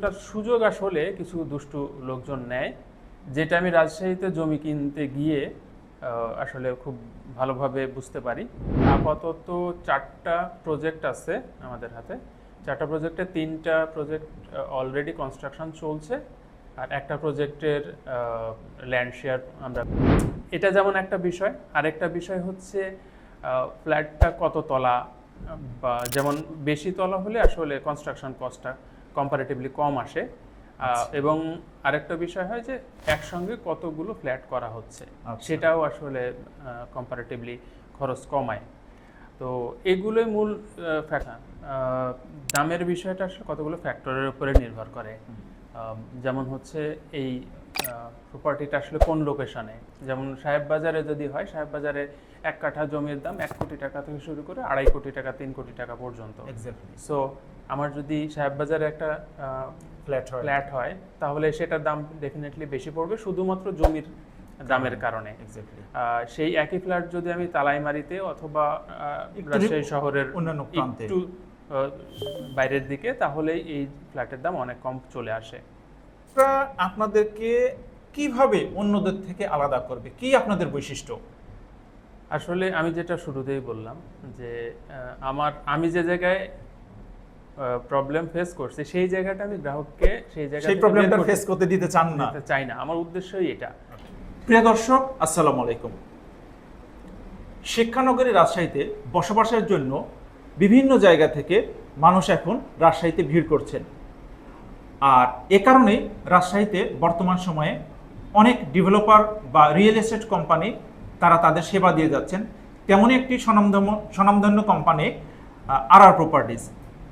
জটিলতার সুযোগ আসলে কিছু দুষ্টু লোকজন নেয়, যেটা আমি রাজশাহীতে জমি কিনতে গিয়ে আসলে খুব ভালোভাবে বুঝতে পারি। আপাতত চারটা প্রজেক্ট আছে আমাদের হাতে। চারটা প্রজেক্টে তিনটা প্রজেক্ট অলরেডি কনস্ট্রাকশন চলছে, আর একটা প্রজেক্টের ল্যান্ড শেয়ার আমরা এটা যেমন একটা বিষয়, আরেকটা বিষয় হচ্ছে ফ্ল্যাটটা কত তলা, বা যেমন বেশি তলা হলে আসলে কনস্ট্রাকশন কস্টটা কম্পারেটিভলি কম আসে। আহ, এবং আরেকটা বিষয় হয় যে একসঙ্গে কতগুলো ফ্ল্যাট করা হচ্ছে আচ্ছা। সেটাও আসলে কম্পারেটিভলি খরচ কমায়। তো এগুলোই মূল ফ্যাক্টর দামের বিষয়টা আসলে কতগুলো ফ্যাক্টরের উপরে নির্ভর করে। যেমন হচ্ছে এই প্রপার্টিটা আসলে কোন লোকেশনে যেমন সাহেব বাজারে যদি হয় সাহেব বাজারে এক কাঠা জমির দাম এক কোটি টাকা থেকে শুরু করে আড়াই কোটি টাকা তিন কোটি টাকা পর্যন্ত। সো আমার যদি সাহেব বাজারে একটা ফ্ল্যাট হয়। ফ্ল্যাট হয় তাহলে সেটার দাম ডেফিনেটলি বেশি পড়বে শুধুমাত্র জমির দামের কারণে। সেই একই ফ্ল্যাট যদি আমি তালাইমারিতে অথবা রাজশাহী শহরের অন্যান্য প্রান্তে। একটু বাইরের দিকে তাহলে এই ফ্ল্যাটের দাম অনেক কম চলে আসে। তা আপনাদেরকে কীভাবে অন্যদের থেকে আলাদা করবে? কি আপনাদের বৈশিষ্ট্য? আসলে আমি যেটা শুরুতেই বললাম যে আমার আমি যে জায়গায় প্রবলেম ফেস করছি সেই জায়গাটা আমি গ্রাহককে সেই জায়গা সেই প্রবলেমটা ফেস করতে দিতে চান না। চাই না। আমার উদ্দেশ্যই এটা। প্রিয় দর্শক আসসালামু আলাইকুম। শিক্ষানগরী রাজশাহীতে বসবাসের জন্য বিভিন্ন জায়গা থেকে মানুষ এখন রাজশাহীতে ভিড় করছেন। আর এ কারণেই রাজশাহীতে বর্তমান সময়ে অনেক ডেভেলপার বা রিয়েল এস্টেট কোম্পানি তারা তাদের সেবা দিয়ে যাচ্ছেন। তেমনই একটি স্বনামধন্য স্বনামধন্য কোম্পানি আর আর প্রপার্টিজ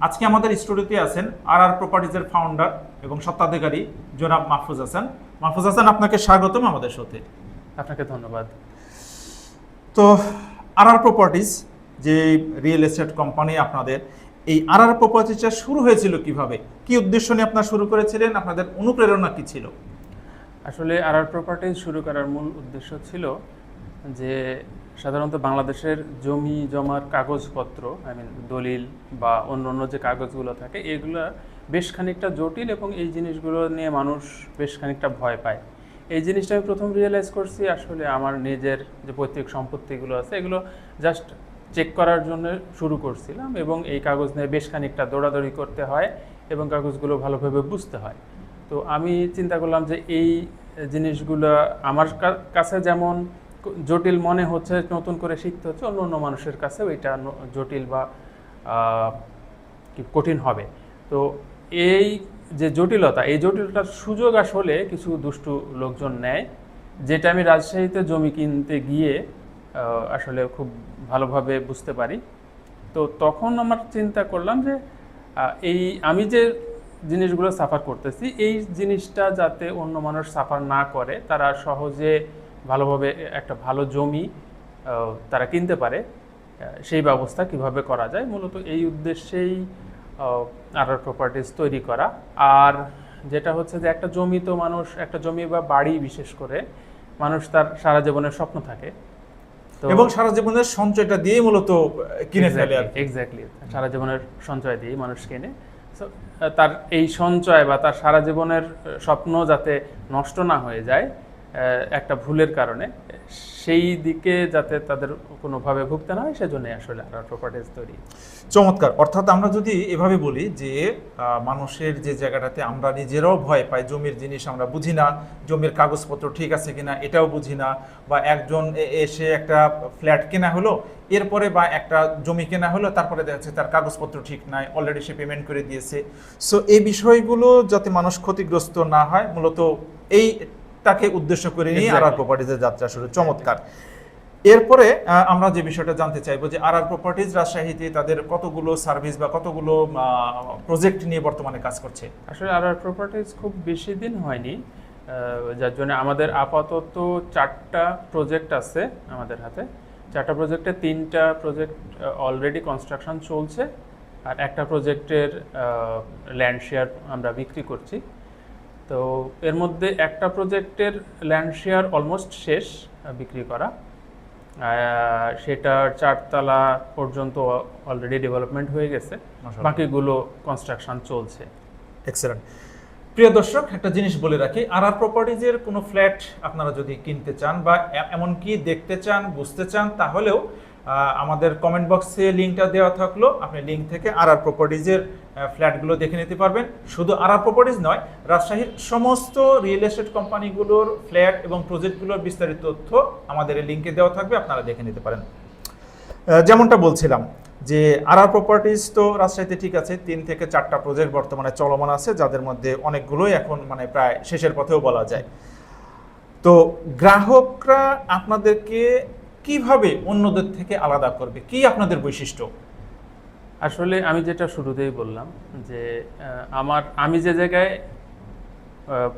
আজকে আমাদের স্টুডিওতে আছেন আর আর প্রপার্টিজের ফাউন্ডার এবং স্বত্বাধিকারী জনাব মাহফুজ হাসান। মাহফুজ হাসান আপনাকে স্বাগতম আমাদের সাথে। আপনাকে ধন্যবাদ। তো আর আর প্রপার্টিজ যে রিয়েল এস্টেট কোম্পানি আপনাদের এই আর আর প্রপার্টিজটা শুরু হয়েছিল কীভাবে? কি উদ্দেশ্য নিয়ে আপনারা শুরু করেছিলেন? আপনাদের অনুপ্রেরণা কি ছিল? আসলে আর আর প্রপার্টিজ শুরু করার মূল উদ্দেশ্য ছিল যে সাধারণত বাংলাদেশের জমি জমার কাগজপত্র আই মিন দলিল বা অন্য অন্য যে কাগজগুলো থাকে, এগুলো বেশ খানিকটা জটিল এবং এই জিনিসগুলো নিয়ে মানুষ বেশ খানিকটা ভয় পায়। এই জিনিসটা আমি প্রথম রিয়েলাইজ করছি আসলে আমার নিজের যে পৈতৃক সম্পত্তিগুলো আছে, এগুলো জাস্ট চেক করার জন্য শুরু করছিলাম এবং এই কাগজ নিয়ে বেশ খানিকটা দৌড়াদৌড়ি করতে হয় এবং কাগজগুলো ভালোভাবে বুঝতে হয়। তো আমি চিন্তা করলাম যে এই জিনিসগুলো আমার কাছে যেমন জটিল মনে হচ্ছে, নতুন করে শিখতে হচ্ছে, অন্য অন্য মানুষের কাছেও এটা জটিল বা কঠিন হবে। তো এই যে জটিলতা, এই জটিলতার সুযোগ আসলে কিছু দুষ্টু লোকজন নেয়, যেটা আমি রাজশাহীতে জমি কিনতে গিয়ে আসলে খুব ভালোভাবে বুঝতে পারি। তো তখন আমার চিন্তা করলাম যে এই আমি যে জিনিসগুলো সাফার করতেছি, এই জিনিসটা যাতে অন্য মানুষ সাফার না করে, তারা সহজে ভালোভাবে একটা ভালো জমি তারা কিনতে পারে সেই ব্যবস্থা কীভাবে করা যায়? মূলত এই উদ্দেশ্যেই আর প্রপার্টিজ তৈরি করা। আর যেটা হচ্ছে যে, একটা জমি তো মানুষ, একটা জমি বা বাড়ি বিশেষ করে, মানুষ তার সারা জীবনের স্বপ্ন থাকে। এবং সারা জীবনের সঞ্চয়টা দিয়ে মূলত কিনে ফেলে আর এক্স্যাক্টলি সারা জীবনের সঞ্চয় দিয়ে মানুষ কেনে তার এই সঞ্চয় বা তার সারা জীবনের স্বপ্ন যাতে নষ্ট না হয়ে যায় একটা ভুলের কারণে, সেই দিকে যাতে তাদের কোনোভাবে ভুগতে না হয় সেজন্য আসলে আর প্রপার্টিজ তৈরি। চমৎকার। অর্থাৎ আমরা যদি এভাবে বলি যে মানুষের যে জায়গাটাতে আমরা নিজেরাও ভয় পাই, জমির জিনিস আমরা বুঝি না, জমির কাগজপত্র ঠিক আছে কিনা এটাও বুঝি না, বা একজন এসে একটা ফ্ল্যাট কেনা হলো, এরপরে বা একটা জমি কেনা হলো, তারপরে দেখা যাচ্ছে তার কাগজপত্র ঠিক নাই অলরেডি সে পেমেন্ট করে দিয়েছে। সো এই বিষয়গুলো যাতে মানুষ ক্ষতিগ্রস্ত না হয়, মূলত এইটাকে উদ্দেশ্য করে নিয়ে আর আর. প্রপার্টিজের যাত্রা শুরু। চমৎকার। এরপরে আমরা যে বিষয়টা জানতে চাইব যে আর আর প্রপার্টিজ রাজশাহীতে তাদের কতগুলো সার্ভিস বা কতগুলো প্রজেক্ট নিয়ে বর্তমানে কাজ করছে? আসলে আর আর প্রপার্টিজ খুব বেশি দিন হয়নি যার জন্য আমাদের আপাতত চারটা প্রজেক্ট আছে আমাদের হাতে। চারটা প্রজেক্টে তিনটা প্রজেক্ট অলরেডি কনস্ট্রাকশন চলছে আর একটা প্রজেক্টের ল্যান্ড শেয়ার আমরা বিক্রি করছি। তো এর মধ্যে একটা প্রজেক্টের ল্যান্ড শেয়ার অলমোস্ট শেষ বিক্রি করা। সেটা চারতলা পর্যন্ত অলরেডি ডেভেলপমেন্ট হয়ে গেছে। বাকিগুলো কনস্ট্রাকশন চলছে। এক্সেলেন্ট প্রিয় দর্শক একটা জিনিস বলে রাখি আর আর প্রপার্টিজের কোনো ফ্ল্যাট আপনারা যদি কিনতে চান বা এমনকি দেখতে চান বুঝতে চান তাহলেও আমাদের কমেন্ট বক্সে লিঙ্কটা দেওয়া থাকল। আপনি লিঙ্ক থেকে আর আর প্রপার্টিজের ফ্ল্যাটগুলো দেখে নিতে পারবেন। শুধু আর আর প্রপার্টিজ নয়, রাজশাহীর সমস্ত রিয়েল এস্টেট কোম্পানিগুলোর ফ্ল্যাট এবং প্রজেক্টগুলোর বিস্তারিত তথ্য আমাদের এই লিঙ্কে দেওয়া থাকবে, আপনারা দেখে নিতে পারেন। যেমনটা বলছিলাম যে আর আর প্রপার্টিজ তো রাজশাহীতে ঠিক আছে, তিন থেকে চারটা প্রজেক্ট বর্তমানে চলমান আছে, যাদের মধ্যে অনেকগুলোই এখন মানে প্রায় শেষের পথেও বলা যায়। তো গ্রাহকরা আপনাদেরকে কীভাবে অন্যদের থেকে আলাদা করবে? কি আপনাদের বৈশিষ্ট্য? আসলে আমি যেটা শুরুতেই বললাম যে আমার আমি যে জায়গায়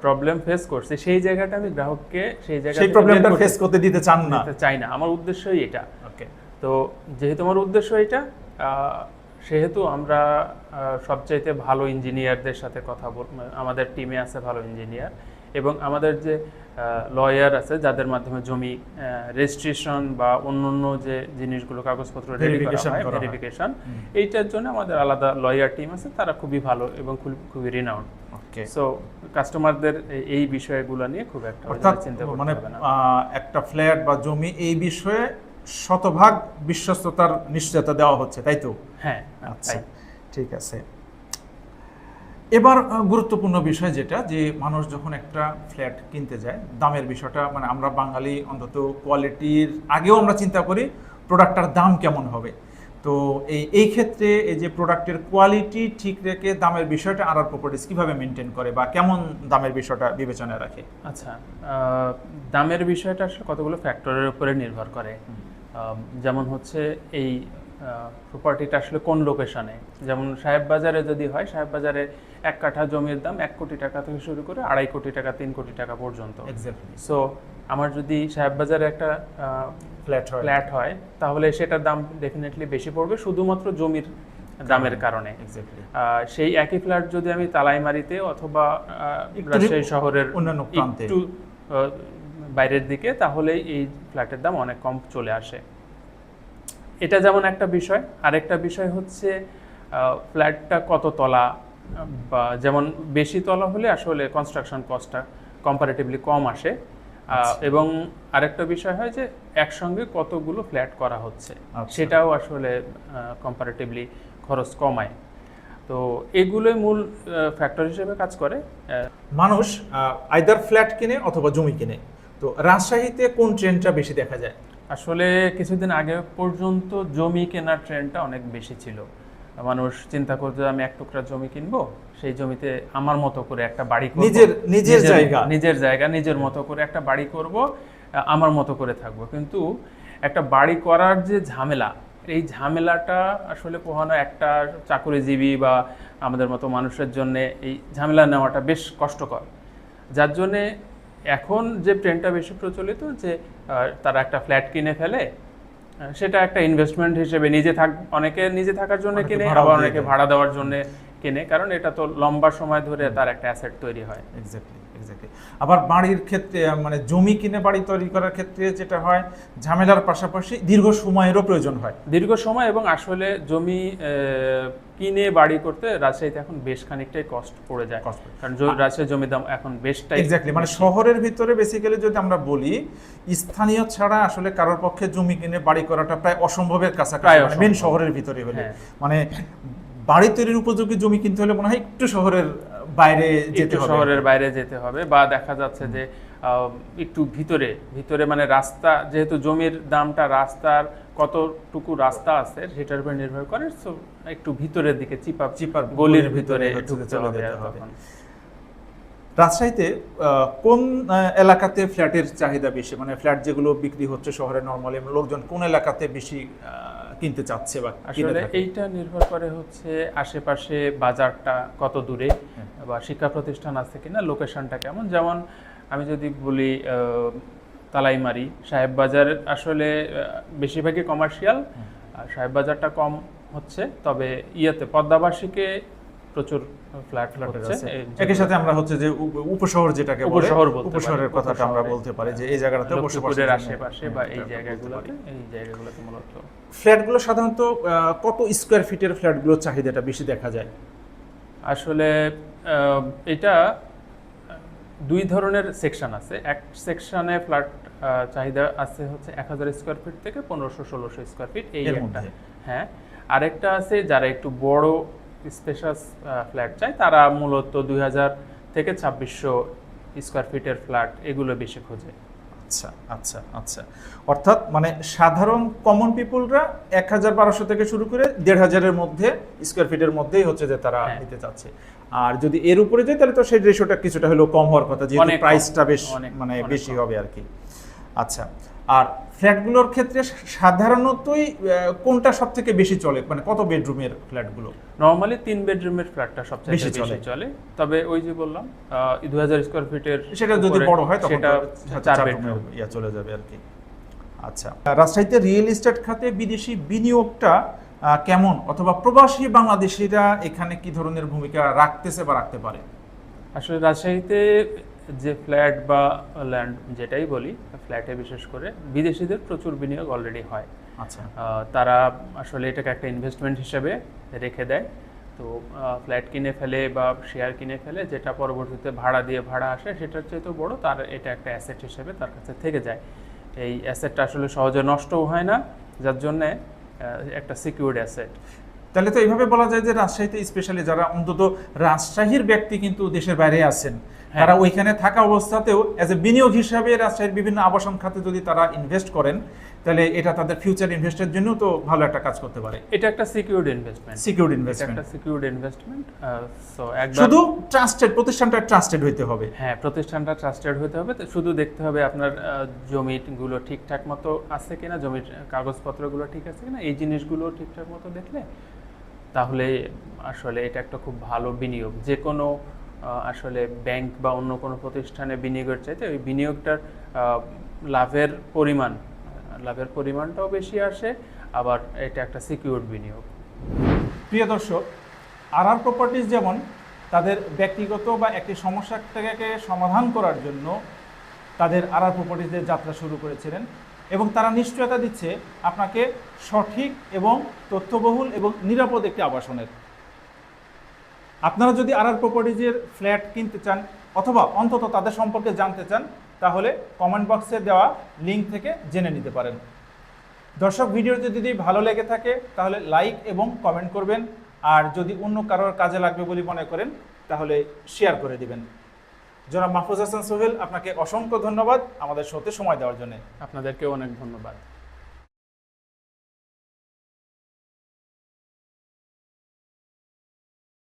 প্রবলেম ফেস করছি সেই জায়গাটা আমি গ্রাহককে সেই জায়গা সেই প্রবলেমটা ফেস করতে দিতে চান না। চাই না। আমার উদ্দেশ্যই এটা। ওকে তো যেহেতু আমার উদ্দেশ্য এটা সেহেতু আমরা সবচাইতে ভালো ইঞ্জিনিয়ারদের সাথে কথা বল আমাদের টিমে আছে ভালো ইঞ্জিনিয়ার এবং আমাদের যে লয়ার আছে যাদের মাধ্যমে জমি রেজিস্ট্রেশন বা অন্য অন্য যে জিনিসগুলো কাগজপত্র। ভেরিফিকেশন এইটার জন্য আমাদের আলাদা লয়ার টিম আছে তারা খুবই ভালো এবং খুবই রিনাউন্ড সো কাস্টমারদের এই বিষয়গুলো নিয়ে খুব একটা চিন্তা করতে মানে একটা ফ্ল্যাট বা জমি এই বিষয়ে শতভাগ বিশ্বস্ততার নিশ্চয়তা দেওয়া হচ্ছে তাই তো? হ্যাঁ আচ্ছা ঠিক আছে। এবার গুরুত্বপূর্ণ বিষয় যেটা যে মানুষ যখন একটা ফ্ল্যাট কিনতে যায় দামের বিষয়টা মানে আমরা বাঙালি অন্তত কোয়ালিটির আগেও আমরা চিন্তা করি প্রোডাক্টটার দাম কেমন হবে। তো এই এই ক্ষেত্রে এই যে প্রোডাক্টের কোয়ালিটি ঠিক রেখে দামের বিষয়টা আর আর প্রপার্টিস কীভাবে মেনটেন করে বা কেমন দামের বিষয়টা বিবেচনায় রাখে? আচ্ছা দামের বিষয়টা আসলে কতগুলো ফ্যাক্টরের উপরে নির্ভর করে। যেমন হচ্ছে এই প্রপার্টিটা আসলে কোন লোকেশনে যেমন সাহেব বাজারে যদি হয় সাহেব বাজারে এক কাঠা জমির দাম এক কোটি টাকা থেকে শুরু করে আড়াই কোটি টাকা তিন কোটি টাকা পর্যন্ত। সো আমার যদি সাহেব বাজারে একটা ফ্ল্যাট হয়। ফ্ল্যাট হয় তাহলে সেটার দাম ডেফিনেটলি বেশি পড়বে শুধুমাত্র জমির দামের কারণে। সেই একই ফ্ল্যাট যদি আমি তালাইমারিতে অথবা রাজশাহী শহরের অন্যান্য প্রান্তে। একটু বাইরের দিকে তাহলে এই ফ্ল্যাটের দাম অনেক কম চলে আসে। এটা যেমন একটা বিষয় আরেকটা বিষয় হচ্ছে ফ্ল্যাটটা কত তলা বা যেমন বেশি তলা হলে আসলে কনস্ট্রাকশন কস্টটা কম্পারেটিভলি কম আসে। আচ্ছা। এবং আরেকটা বিষয় হয় যে একসঙ্গে কতগুলো ফ্ল্যাট করা হচ্ছে আচ্ছা। সেটাও আসলে কম্পারেটিভলি খরচ কমায়। তো এগুলোই মূল ফ্যাক্টর হিসেবে কাজ করে। মানুষ আইদার ফ্ল্যাট কিনে অথবা জমি কিনে। তো রাজশাহীতে কোন ট্রেন্ডটা বেশি দেখা যায়? আসলে কিছুদিন আগে পর্যন্ত জমি কেনার ট্রেন্ডটা অনেক বেশি ছিল। মানুষ চিন্তা করতো যে আমি এক টুকরা জমি কিনবো? সেই জমিতে আমার মতো করে একটা বাড়ি নিজের- নিজের জায়গা। নিজের জায়গা নিজের মতো করে একটা বাড়ি করব আমার মতো করে থাকব। কিন্তু একটা বাড়ি করার যে ঝামেলা এই ঝামেলাটা আসলে পোহানো একটা চাকুরিজীবী বা আমাদের মতো মানুষের জন্য এই ঝামেলা নেওয়াটা বেশ কষ্টকর। যার জন্যে এখন যে ট্রেন্ডটা বেশি প্রচলিত যে তারা একটা ফ্ল্যাট কিনে ফেলে সেটা একটা ইনভেস্টমেন্ট হিসেবে নিজে থাক অনেকে নিজে থাকার জন্য কিনে আবার অনেকে ভাড়া দেওয়ার জন্য কিনে কারণ এটা তো লম্বা সময় ধরে তার একটা অ্যাসেট তৈরি হয়। Exactly exactly. আবার বাড়ির ক্ষেত্রে মানে জমি কিনে বাড়ি তৈরি করার ক্ষেত্রে যেটা হয় ঝামেলার পাশাপাশি দীর্ঘ সময়েরও প্রয়োজন হয়। দীর্ঘ সময় এবং আসলে জমি কিনে বাড়ি করতে রাজশাহীতে এখন বেশ খানিকটাই কষ্ট পড়ে যায়। পড়ে। কারণ জ- রাজশাহীর জমির দাম এখন বেশটাই এক্স্যাক্টলি মানে শহরের ভিতরে বেসিক্যালি যদি আমরা বলি স্থানীয় ছাড়া আসলে কারোর পক্ষে জমি কিনে বাড়ি করাটা প্রায় অসম্ভবের কাছাকাছি মানে মেন শহরের ভিতরে হলে হ্যাঁ। মানে বাড়ি তৈরির উপযোগী জমি কিনতে হলে মনে হয় একটু শহরের বাইরে যেতে হবে। শহরের বাইরে যেতে হবে বা দেখা যাচ্ছে যে একটু ভিতরে ভিতরে মানে রাস্তা যেহেতু জমির দামটা রাস্তার কতটুকু রাস্তা আছে সেটার উপর নির্ভর করে so একটু ভিতরের দিকে চিপা চিপার গলির ভিতরে ঢুকতে চলে যেতে হবে। রাজশাহীতে কোন এলাকাতে ফ্ল্যাটের চাহিদা বেশি? মানে ফ্ল্যাট যেগুলো বিক্রি হচ্ছে শহরে নর্মালি লোকজন কোন এলাকাতে বেশি কিনতে চাচ্ছে বা আসলে এইটা নির্ভর করে হচ্ছে আশেপাশে বাজারটা কত দূরে হ্যাঁ। বা শিক্ষা প্রতিষ্ঠান আছে কিনা লোকেশনটা কেমন। যেমন আমি যদি বলি তালাইমারি সাহেব বাজার আসলে বেশিরভাগই কমার্শিয়াল আর সাহেব বাজারটা কম হচ্ছে। তবে ইয়েতে পদ্মাবাসীকে প্রচুর ফ্ল্যাট আছে। একই সাথে আমরা হচ্ছে যে উপশহর যেটাকে উপশহর উপশহরের কথাটা আমরা বলতে পারি যে এই জায়গাটাতে লক্ষ্মীপুরের বসবাসের আশেপাশে বা হ্যাঁ, এই জায়গাগুলোতে এই জায়গাগুলোতে মূলত। ফ্ল্যাটগুলো সাধারণত কত স্কোয়ার ফিটের ফ্ল্যাটগুলোর চাহিদাটা বেশি দেখা যায়? আসলে এটা দুই ধরনের সেকশন আছে। এক সেকশনে ফ্ল্যাট চাহিদা আছে হচ্ছে এক হাজার স্কোয়ার ফিট থেকে পনেরোশো ষোলোশো স্কোয়ার ফিট এই একটা। হ্যাঁ। আরেকটা আছে যারা একটু বড় স্পেশাস ফ্ল্যাট চায় তারা মূলত দুই হাজার থেকে ছাব্বিশশো স্কোয়ার ফিটের ফ্ল্যাট এগুলো বেশি খোঁজে। আচ্ছা আচ্ছা আচ্ছা। অর্থাৎ মানে সাধারণ কমন পিপুলরা এক হাজার বারোশো থেকে শুরু করে দেড় হাজারের মধ্যে স্কোয়ার ফিটের মধ্যেই হচ্ছে যে তারা হ্যাঁ। নিতে চাচ্ছে। আর যদি এর উপরে যায় তাহলে তো সেই রেশিওটা কিছুটা হলেও কম হওয়ার কথা যেহেতু প্রাইসটা বেশ মানে বেশি হবে আর কি। আচ্ছা আর ফ্ল্যাটগুলোর ক্ষেত্রে সাধারণতই কোনটা সব থেকে বেশি চলে? মানে কত বেডরুমের ফ্ল্যাটগুলো? নর্মালি তিন বেডরুমের ফ্ল্যাটটা সবচেয়ে বেশি চলে। তবে ওই যে বললাম দু হাজার স্কোয়ার ফিটের সেটা যদি বড় হয় তখন সেটা চার বেডরুম। ইয়া চলে যাবে আর কি। আচ্ছা রাজশাহীতে রিয়েল এস্টেট খাতে বিদেশি বিনিয়োগটা কেমন? অথবা প্রবাসী বাংলাদেশিরা এখানে কি ধরনের ভূমিকা রাখতেছে বা রাখতে পারে? আসলে রাজশাহীতে যে ফ্ল্যাট বা ল্যান্ড যেটাই বলি ফ্ল্যাটে বিশেষ করে বিদেশিদের প্রচুর বিনিয়োগ অলরেডি হয়। আচ্ছা। তারা আসলে এটাকে একটা ইনভেস্টমেন্ট হিসেবে রেখে দেয়। তো ফ্ল্যাট কিনে ফেলে বা শেয়ার কিনে ফেলে যেটা পরবর্তীতে ভাড়া দিয়ে ভাড়া আসে সেটার চেয়ে তো বড় তার এটা একটা অ্যাসেট হিসেবে তার কাছে থেকে যায়। এই অ্যাসেটটা আসলে সহজে নষ্টও হয় না যার জন্যে একটা সিকিউর্ড অ্যাসেট তাহলে তো এইভাবে বলা যায় যে রাজশাহীতে স্পেশালি যারা অন্তত রাজশাহীর ব্যক্তি কিন্তু দেশের বাইরে আছেন। তারা ওইখানে থাকা অবস্থাতেও অ্যাজ এ বিনিয়োগ হিসাবে রাজশাহীর বিভিন্ন আবাসন খাতে যদি তারা ইনভেস্ট করেন তাহলে এটা তাদের ফিউচার ইনভেস্টের জন্য তো ভালো একটা কাজ করতে পারে। এটা একটা সিকিউর্ড ইনভেস্টমেন্ট সিকিউর এটা ইনভেস্টমেন্ট একটা সিকিউর্ড ইনভেস্টমেন্ট সো একবার শুধু ট্রাস্টেড প্রতিষ্ঠানটা ট্রাস্টেড হইতে হবে। হ্যাঁ প্রতিষ্ঠানটা ট্রাস্টেড হতে হবে। তো শুধু দেখতে হবে আপনার জমিগুলো ঠিকঠাক মতো আছে কিনা জমির কাগজপত্রগুলো ঠিক আছে কিনা এই জিনিসগুলো ঠিকঠাক মতো দেখলে তাহলে আসলে এটা একটা খুব ভালো বিনিয়োগ। যে কোনো আসলে ব্যাংক বা অন্য কোনো প্রতিষ্ঠানে বিনিয়োগের চাইতে ওই বিনিয়োগটার লাভের পরিমাণ, লাভের পরিমাণটাও বেশি আসে, আবার এটা একটা সিকিউরড বিনিয়োগ। প্রিয় দর্শক আর আর প্রপার্টিজ যেমন তাদের ব্যক্তিগত বা একটি সমস্যাটাকে সমাধান করার জন্য তাদের আর আর প্রপার্টিজের যাত্রা শুরু করেছিলেন এবং তারা নিশ্চয়তা দিচ্ছে আপনাকে সঠিক এবং তথ্যবহুল এবং নিরাপদ একটি আবাসনের আপনারা যদি আর আর প্রপার্টিজের ফ্ল্যাট কিনতে চান অথবা অন্তত তাদের সম্পর্কে জানতে চান, তাহলে কমেন্ট বক্সে দেওয়া লিঙ্ক থেকে জেনে নিতে পারেন। দর্শক, ভিডিওটি যদি ভালো লেগে থাকে, তাহলে লাইক এবং কমেন্ট করবেন। আর যদি অন্য কারোর কাজে লাগবে বলে মনে করেন, তাহলে শেয়ার করে দিবেন। জনাব মাহফুজ হাসান সোহেল, আপনাকে অসংখ্য ধন্যবাদ আমাদের শোতে সময় দেওয়ার জন্য। আপনাদেরকেও অনেক ধন্যবাদ।